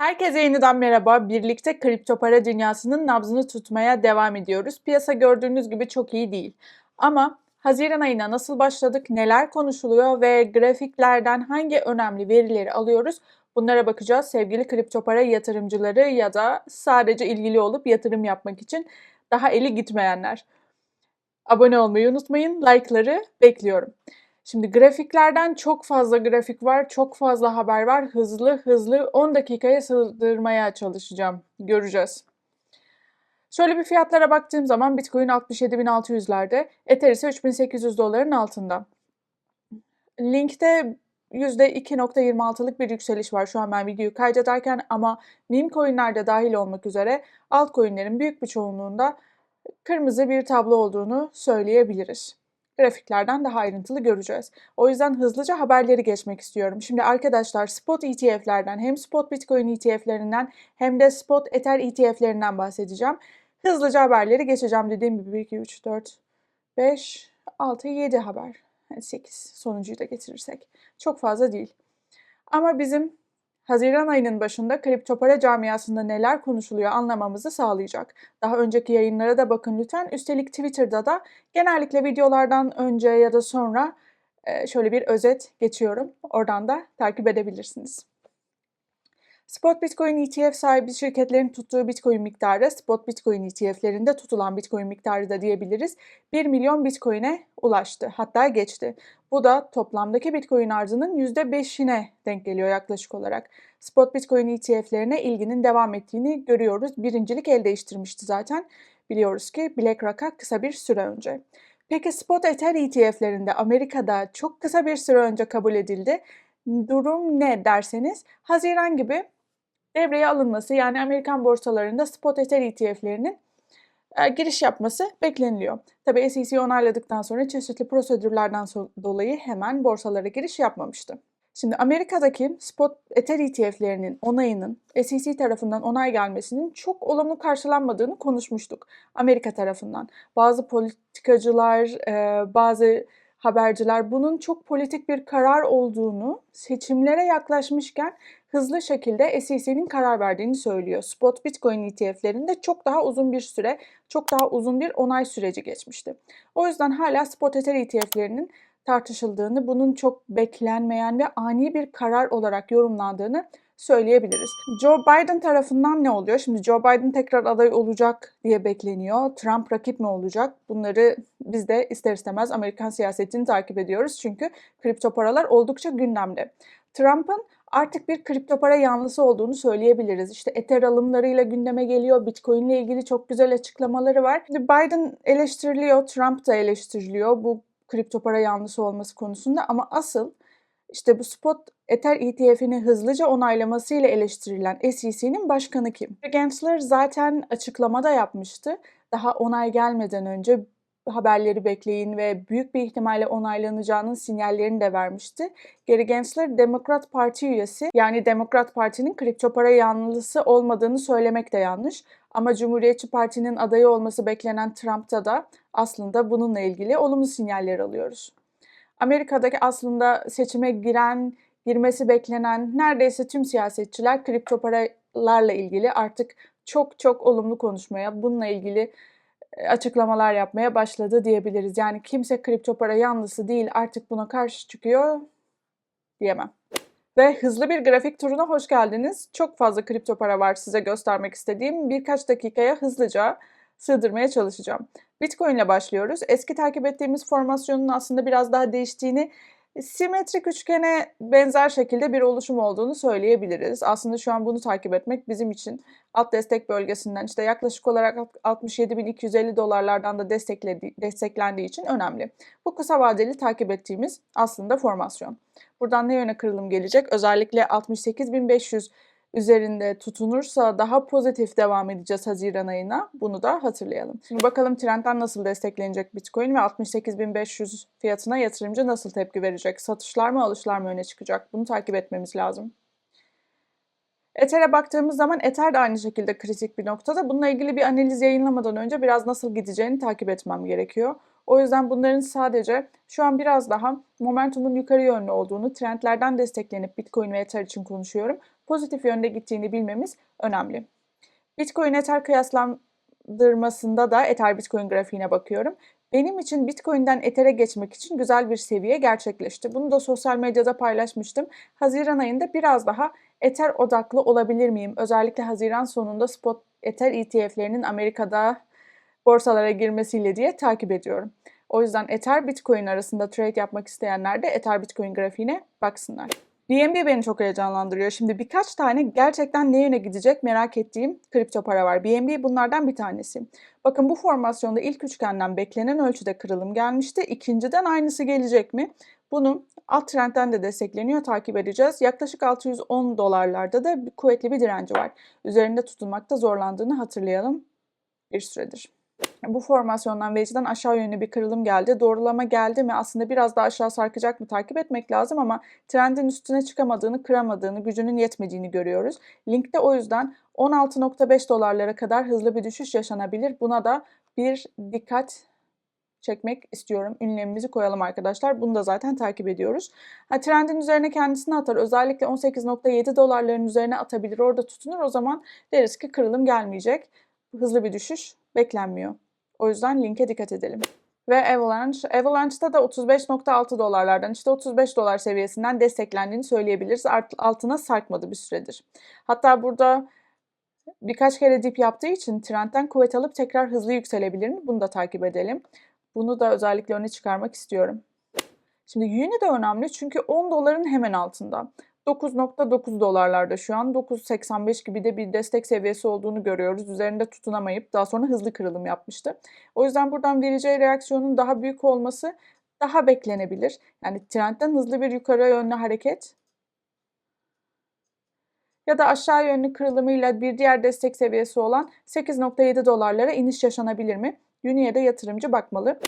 Herkese yeniden merhaba. Birlikte kripto para dünyasının nabzını tutmaya devam ediyoruz. Piyasa gördüğünüz gibi çok iyi değil. Ama Haziran ayına nasıl başladık, neler konuşuluyor ve grafiklerden hangi önemli verileri alıyoruz? Bunlara bakacağız sevgili kripto para yatırımcıları ya da sadece ilgili olup yatırım yapmak için daha eli gitmeyenler. Abone olmayı unutmayın, like'ları bekliyorum. Şimdi grafiklerden çok fazla grafik var, çok fazla haber var. Hızlı hızlı 10 dakikaya sığdırmaya çalışacağım. Göreceğiz. Şöyle bir fiyatlara baktığım zaman Bitcoin 67.600'lerde, Ether ise 3800 doların altında. Linkte %2.26'lık bir yükseliş var şu an ben videoyu kaydederken ama meme coinlerde dahil olmak üzere altcoinlerin büyük bir çoğunluğunda kırmızı bir tablo olduğunu söyleyebiliriz grafiklerden daha ayrıntılı göreceğiz. O yüzden hızlıca haberleri geçmek istiyorum. Şimdi arkadaşlar spot ETF'lerden hem spot Bitcoin ETF'lerinden hem de spot Ether ETF'lerinden bahsedeceğim. Hızlıca haberleri geçeceğim dediğim gibi 1, 2, 3, 4, 5, 6, 7 haber. Yani 8 sonuncuyu da getirirsek. Çok fazla değil. Ama bizim Haziran ayının başında kripto para camiasında neler konuşuluyor anlamamızı sağlayacak. Daha önceki yayınlara da bakın lütfen. Üstelik Twitter'da da genellikle videolardan önce ya da sonra şöyle bir özet geçiyorum. Oradan da takip edebilirsiniz. Spot Bitcoin ETF sahibi şirketlerin tuttuğu Bitcoin miktarı, Spot Bitcoin ETF'lerinde tutulan Bitcoin miktarı da diyebiliriz. 1 milyon Bitcoin'e ulaştı. Hatta geçti. Bu da toplamdaki Bitcoin arzının %5'ine denk geliyor yaklaşık olarak. Spot Bitcoin ETF'lerine ilginin devam ettiğini görüyoruz. Birincilik el değiştirmişti zaten. Biliyoruz ki BlackRock'a kısa bir süre önce. Peki Spot Ether ETF'lerinde Amerika'da çok kısa bir süre önce kabul edildi. Durum ne derseniz Haziran gibi devreye alınması yani Amerikan borsalarında spot ether ETF'lerinin e, giriş yapması bekleniliyor. Tabii SEC onayladıktan sonra çeşitli prosedürlerden dolayı hemen borsalara giriş yapmamıştı. Şimdi Amerika'daki spot ether ETF'lerinin onayının SEC tarafından onay gelmesinin çok olumlu karşılanmadığını konuşmuştuk Amerika tarafından. Bazı politikacılar, e, bazı haberciler bunun çok politik bir karar olduğunu, seçimlere yaklaşmışken hızlı şekilde SEC'nin karar verdiğini söylüyor. Spot Bitcoin ETF'lerinde çok daha uzun bir süre, çok daha uzun bir onay süreci geçmişti. O yüzden hala Spot Ether ETF'lerinin tartışıldığını, bunun çok beklenmeyen ve ani bir karar olarak yorumlandığını söyleyebiliriz. Joe Biden tarafından ne oluyor? Şimdi Joe Biden tekrar aday olacak diye bekleniyor. Trump rakip mi olacak? Bunları biz de ister istemez Amerikan siyasetini takip ediyoruz. Çünkü kripto paralar oldukça gündemde. Trump'ın artık bir kripto para yanlısı olduğunu söyleyebiliriz. İşte Ether alımlarıyla gündeme geliyor. Bitcoin ile ilgili çok güzel açıklamaları var. Biden eleştiriliyor, Trump da eleştiriliyor bu kripto para yanlısı olması konusunda ama asıl işte bu spot Ether ETF'ini hızlıca onaylamasıyla eleştirilen SEC'nin başkanı kim? Gensler zaten açıklamada yapmıştı. Daha onay gelmeden önce haberleri bekleyin ve büyük bir ihtimalle onaylanacağının sinyallerini de vermişti. Gary Gensler Demokrat Parti üyesi yani Demokrat Parti'nin kripto para yanlısı olmadığını söylemek de yanlış. Ama Cumhuriyetçi Parti'nin adayı olması beklenen Trump'ta da aslında bununla ilgili olumlu sinyaller alıyoruz. Amerika'daki aslında seçime giren, girmesi beklenen neredeyse tüm siyasetçiler kripto paralarla ilgili artık çok çok olumlu konuşmaya, bununla ilgili açıklamalar yapmaya başladı diyebiliriz. Yani kimse kripto para yanlısı değil artık buna karşı çıkıyor diyemem. Ve hızlı bir grafik turuna hoş geldiniz. Çok fazla kripto para var size göstermek istediğim. Birkaç dakikaya hızlıca sığdırmaya çalışacağım. Bitcoin ile başlıyoruz. Eski takip ettiğimiz formasyonun aslında biraz daha değiştiğini simetrik üçgene benzer şekilde bir oluşum olduğunu söyleyebiliriz. Aslında şu an bunu takip etmek bizim için alt destek bölgesinden işte yaklaşık olarak 67.250 dolarlardan da desteklendiği için önemli. Bu kısa vadeli takip ettiğimiz aslında formasyon. Buradan ne yöne kırılım gelecek? Özellikle 68.500 üzerinde tutunursa daha pozitif devam edeceğiz Haziran ayına. Bunu da hatırlayalım. Şimdi bakalım trendden nasıl desteklenecek Bitcoin ve 68.500 fiyatına yatırımcı nasıl tepki verecek? Satışlar mı alışlar mı öne çıkacak? Bunu takip etmemiz lazım. Ether'e baktığımız zaman Ether de aynı şekilde kritik bir noktada. Bununla ilgili bir analiz yayınlamadan önce biraz nasıl gideceğini takip etmem gerekiyor. O yüzden bunların sadece şu an biraz daha momentumun yukarı yönlü olduğunu, trendlerden desteklenip Bitcoin ve Ether için konuşuyorum pozitif yönde gittiğini bilmemiz önemli. Bitcoin Ether kıyaslandırmasında da Ether Bitcoin grafiğine bakıyorum. Benim için Bitcoin'den Ether'e geçmek için güzel bir seviye gerçekleşti. Bunu da sosyal medyada paylaşmıştım. Haziran ayında biraz daha Ether odaklı olabilir miyim? Özellikle Haziran sonunda spot Ether ETF'lerinin Amerika'da borsalara girmesiyle diye takip ediyorum. O yüzden Ether Bitcoin arasında trade yapmak isteyenler de Ether Bitcoin grafiğine baksınlar. BNB beni çok heyecanlandırıyor. Şimdi birkaç tane gerçekten ne yöne gidecek merak ettiğim kripto para var. BNB bunlardan bir tanesi. Bakın bu formasyonda ilk üçgenden beklenen ölçüde kırılım gelmişti. İkinciden aynısı gelecek mi? Bunu alt trendten de destekleniyor, takip edeceğiz. Yaklaşık 610 dolarlarda da kuvvetli bir direnci var. Üzerinde tutunmakta zorlandığını hatırlayalım bir süredir. Bu formasyondan ve V'den aşağı yönlü bir kırılım geldi. Doğrulama geldi mi aslında biraz daha aşağı sarkacak mı takip etmek lazım ama trendin üstüne çıkamadığını, kıramadığını, gücünün yetmediğini görüyoruz. Linkte o yüzden 16.5 dolarlara kadar hızlı bir düşüş yaşanabilir. Buna da bir dikkat çekmek istiyorum. Ünlemimizi koyalım arkadaşlar. Bunu da zaten takip ediyoruz. Ha, trendin üzerine kendisini atar. Özellikle 18.7 dolarların üzerine atabilir. Orada tutunur. O zaman deriz ki kırılım gelmeyecek. Hızlı bir düşüş beklenmiyor. O yüzden linke dikkat edelim. Ve Avalanche, Avalanche'da da 35.6 dolarlardan işte 35 dolar seviyesinden desteklendiğini söyleyebiliriz. Altına sarkmadı bir süredir. Hatta burada birkaç kere dip yaptığı için trendten kuvvet alıp tekrar hızlı yükselebilir mi? Bunu da takip edelim. Bunu da özellikle öne çıkarmak istiyorum. Şimdi Uni de önemli çünkü 10 doların hemen altında. 9.9 dolarlarda şu an 9.85 gibi de bir destek seviyesi olduğunu görüyoruz. Üzerinde tutunamayıp daha sonra hızlı kırılım yapmıştı. O yüzden buradan vereceği reaksiyonun daha büyük olması daha beklenebilir. Yani trendten hızlı bir yukarı yönlü hareket ya da aşağı yönlü kırılımıyla bir diğer destek seviyesi olan 8.7 dolarlara iniş yaşanabilir mi? Uni'ye de yatırımcı bakmalı.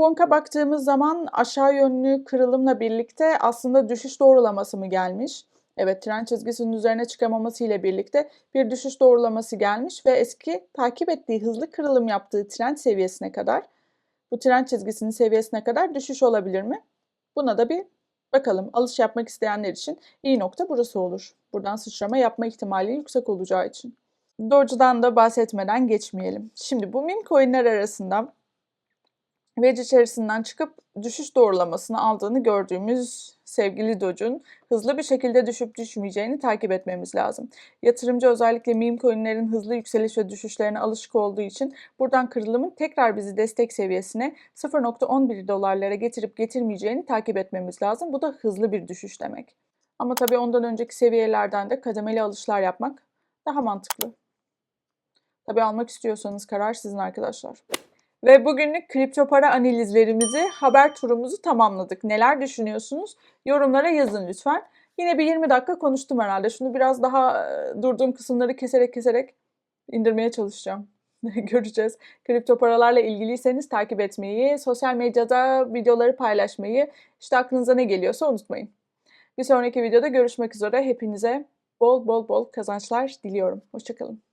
Bonka baktığımız zaman aşağı yönlü kırılımla birlikte aslında düşüş doğrulaması mı gelmiş? Evet trend çizgisinin üzerine çıkamaması ile birlikte bir düşüş doğrulaması gelmiş ve eski takip ettiği hızlı kırılım yaptığı trend seviyesine kadar bu trend çizgisinin seviyesine kadar düşüş olabilir mi? Buna da bir bakalım. Alış yapmak isteyenler için iyi nokta burası olur. Buradan sıçrama yapma ihtimali yüksek olacağı için. Doge'dan da bahsetmeden geçmeyelim. Şimdi bu meme coinler arasında wedge içerisinden çıkıp düşüş doğrulamasını aldığını gördüğümüz sevgili Doge'un hızlı bir şekilde düşüp düşmeyeceğini takip etmemiz lazım. Yatırımcı özellikle meme coinlerin hızlı yükseliş ve düşüşlerine alışık olduğu için buradan kırılımın tekrar bizi destek seviyesine 0.11 dolarlara getirip getirmeyeceğini takip etmemiz lazım. Bu da hızlı bir düşüş demek. Ama tabii ondan önceki seviyelerden de kademeli alışlar yapmak daha mantıklı. Tabii almak istiyorsanız karar sizin arkadaşlar. Ve bugünlük kripto para analizlerimizi, haber turumuzu tamamladık. Neler düşünüyorsunuz? Yorumlara yazın lütfen. Yine bir 20 dakika konuştum herhalde. Şunu biraz daha durduğum kısımları keserek keserek indirmeye çalışacağım. Göreceğiz. Kripto paralarla ilgiliyseniz takip etmeyi, sosyal medyada videoları paylaşmayı, işte aklınıza ne geliyorsa unutmayın. Bir sonraki videoda görüşmek üzere. Hepinize bol bol bol kazançlar diliyorum. Hoşçakalın.